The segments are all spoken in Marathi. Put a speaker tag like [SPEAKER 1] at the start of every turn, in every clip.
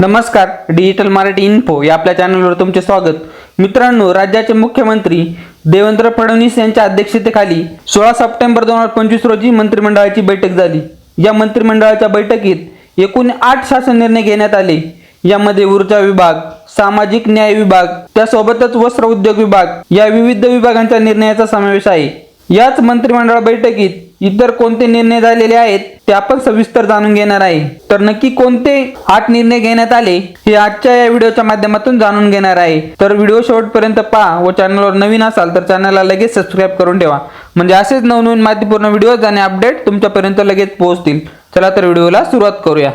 [SPEAKER 1] नमस्कार डिजिटल मराठी इन्फो या आपल्या चॅनलवर तुमचे स्वागत. मित्रांनो राज्याचे मुख्यमंत्री देवेंद्र फडणवीस यांच्या अध्यक्षतेखाली सोळा सप्टेंबर दोन हजार पंचवीस रोजी मंत्रिमंडळाची बैठक झाली. या मंत्रिमंडळाच्या बैठकीत एकूण आठ शासन निर्णय घेण्यात आले. यामध्ये ऊर्जा विभाग सामाजिक न्याय विभाग त्यासोबतच वस्त्र उद्योग विभाग या विविध विभागांच्या निर्णयाचा समावेश आहे. याच मंत्रिमंडळ बैठकीत इतर कोणते निर्णय झालेले आहेत ते आपण सविस्तर जाणून घेणार आहे. तर नक्की कोणते आठ निर्णय घेण्यात आले हे आजच्या या व्हिडिओच्या माध्यमातून जाणून घेणार आहे. तर व्हिडिओ शेवटपर्यंत पहा व चॅनलवर नवीन असाल तर चॅनलला लगेच सबस्क्राईब करून ठेवा. म्हणजे असेच नवनवीन माहितीपूर्ण व्हिडिओज आणि अपडेट तुमच्यापर्यंत लगेच पोहोचतील. चला तर व्हिडिओला सुरुवात करूया.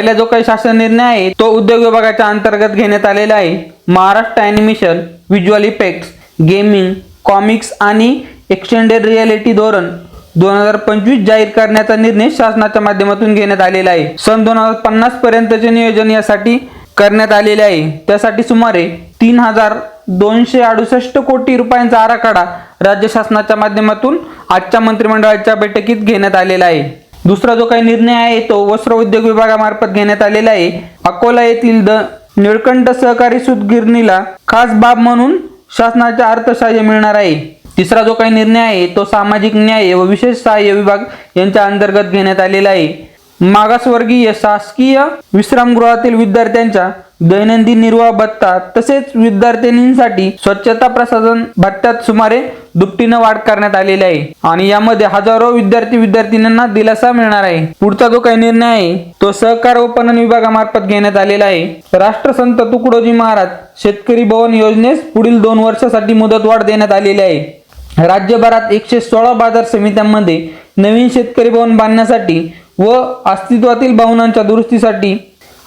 [SPEAKER 1] पहिला जो काही शासन निर्णय आहे तो उद्योग विभागाच्या अंतर्गत घेण्यात आलेला आहे. Maharashtra animation visual effects gaming comics आणि एक्सटेंडेड रियालिटी धोरण दोन हजार पंचवीस जाहीर करण्याचा निर्णय शासनाच्या माध्यमातून घेण्यात आलेला आहे. सन दोन हजार पन्नास पर्यंतचे नियोजन यासाठी करण्यात आलेले आहे. त्यासाठी सुमारे तीन हजार दोनशे अडुसष्ट कोटी रुपयांचा आराखडा राज्य शासनाच्या माध्यमातून आजच्या मंत्रिमंडळाच्या बैठकीत घेण्यात आलेला आहे. दुसरा जो काही निर्णय आहे तो वस्त्र उद्योग विभागामार्फत घेण्यात आलेला आहे. अकोला येथील द निळकंठ सहकारी सूतगिरणीला खास बाब म्हणून शासनाचे अर्थसहाय्य मिळणार आहे. तिसरा जो काही निर्णय आहे तो सामाजिक न्याय व विशेष सहाय्य विभाग यांच्या अंतर्गत घेण्यात आलेला आहे. मागासवर्गीय शासकीय विश्रामगृहातील विद्यार्थ्यांच्या दैनंदिन निर्वाह भत्ता तसेच विद्यार्थिनींसाठी स्वच्छता प्रसाधन भत्त्यात सुमारे दुपटीनं वाढ करण्यात आलेली आहे. आणि यामध्ये हजारो विद्यार्थी विद्यार्थिनींना दिलासा मिळणार आहे. पुढचा जो काही निर्णय आहे तो सहकार व पणन विभागामार्फत घेण्यात आलेला आहे. राष्ट्रसंत तुकडोजी महाराज शेतकरी भवन योजनेस पुढील दोन वर्षासाठी मुदतवाढ देण्यात आलेली आहे. राज्यभरात एकशे सोळा बाजार समित्यांमध्ये नवीन शेतकरी भवन बांधण्यासाठी व अस्तित्वातील भवनांच्या दुरुस्तीसाठी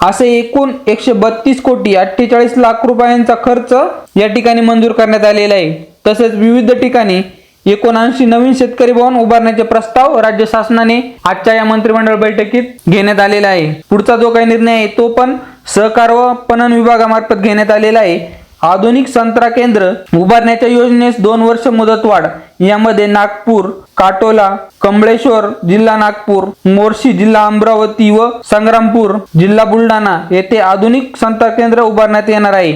[SPEAKER 1] असे एकूण एकशे बत्तीस कोटी अठ्ठेचाळीस लाख रुपयांचा खर्च या ठिकाणी मंजूर करण्यात आलेला आहे. तसेच विविध ठिकाणी एकोणऐंशी नवीन शेतकरी भवन उभारण्याचे प्रस्ताव राज्य शासनाने आजच्या या मंत्रिमंडळ बैठकीत घेण्यात आलेला आहे. पुढचा जो काही निर्णय आहे तो पण सहकार व पणन विभागामार्फत घेण्यात आलेला आहे. आधुनिक संत्रा केंद्र उभारण्याच्या योजनेस दोन वर्ष मुदतवाढ. यामध्ये नागपूर काटोला कमळेश्वर जिल्हा नागपूर मोर्शी जिल्हा अमरावती व संग्रामपूर जिल्हा बुलढाणा येथे आधुनिक संत्रा केंद्र उभारण्यात येणार आहे.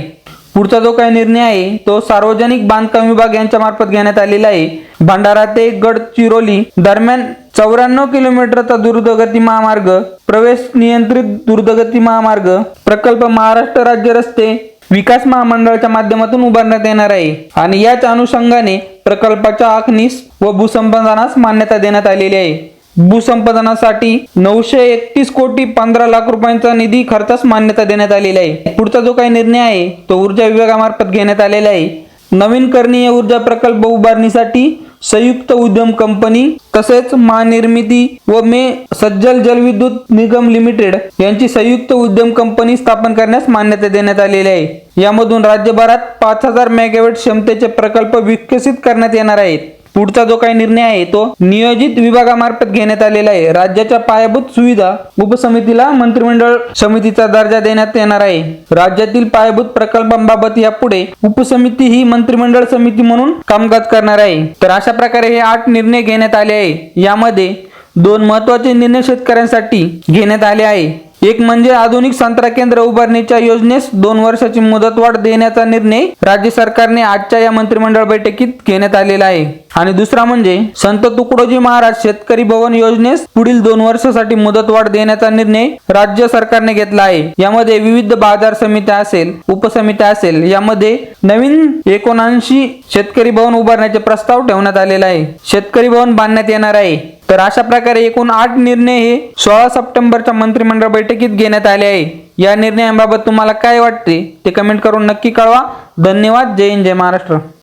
[SPEAKER 1] पुढचा जो काही निर्णय आहे तो सार्वजनिक बांधकाम विभाग यांच्या मार्फत घेण्यात आलेला आहे. भंडारा ते गडचिरोली दरम्यान चौऱ्याण्णव किलोमीटरचा द्रुतगती महामार्ग प्रवेश नियंत्रित द्रुतगती महामार्ग प्रकल्प महाराष्ट्र राज्य रस्ते विकास महामंडळाच्या माध्यमातून उभारण्यात येणार आहे आणि याच अनुषंगाने प्रकल्पाच्या आखणीस व भूसंपादनास मान्यता देण्यात आलेली आहे. भूसंपादनासाठी नऊशे एकतीस कोटी पंधरा लाख रुपयांचा निधी खर्चास मान्यता देण्यात आलेली आहे. पुढचा जो काही निर्णय आहे तो ऊर्जा विभागामार्फत घेण्यात आलेला आहे. नवीन करणीय ऊर्जा प्रकल्प उभारणीसाठी संयुक्त उद्यम कंपनी तसेच महानिर्मिती व मे सज्जल जलविद्युत निगम लिमिटेड यांची संयुक्त उद्यम कंपनी स्थापन करण्यास मान्यता देण्यात आलेली आहे. यामधून राज्यभरात पाच हजार मेगावॅट क्षमतेचे प्रकल्प विकसित करण्यात येणार आहेत. पुढचा जो काही निर्णय आहे तो नियोजित विभागामार्फत घेण्यात आलेला आहे. राज्याच्या पायाभूत सुविधा उपसमितीला मंत्रिमंडळ समितीचा दर्जा देण्यात येणार आहे. राज्यातील पायाभूत प्रकल्पांबाबत यापुढे उपसमिती ही मंत्रिमंडळ समिती म्हणून कामकाज करणार आहे. तर अशा प्रकारे हे आठ निर्णय घेण्यात आले आहे. यामध्ये दोन महत्त्वाचे निर्णय शेतकऱ्यांसाठी घेण्यात आले आहे. एक म्हणजे आधुनिक संत्रा केंद्र उभारणीच्या योजनेस दोन वर्षाची मुदतवाढ देण्याचा निर्णय राज्य सरकारने आजच्या या मंत्रिमंडळ बैठकीत घेण्यात आलेला आहे. आणि दुसरा म्हणजे संत तुकडोजी महाराज शेतकरी भवन योजनेस पुढील दोन वर्षासाठी मुदतवाढ देण्याचा निर्णय राज्य सरकारने घेतला आहे. यामध्ये विविध बाजार समित्या असेल उपसमित्या असेल यामध्ये नवीन एकोणऐंशी शेतकरी भवन उभारण्याचे प्रस्ताव ठेवण्यात आलेला आहे. शेतकरी भवन बांधण्यात येणार आहे. तर अशा प्रकारे एकूण आठ निर्णय हे सोळा सप्टेंबरच्या मंत्रिमंडळ बैठकीत घेण्यात आले आहे. या निर्णयांबाबत तुम्हाला काय वाटते ते कमेंट करून नक्की कळवा. धन्यवाद. जय हिंद जय महाराष्ट्र.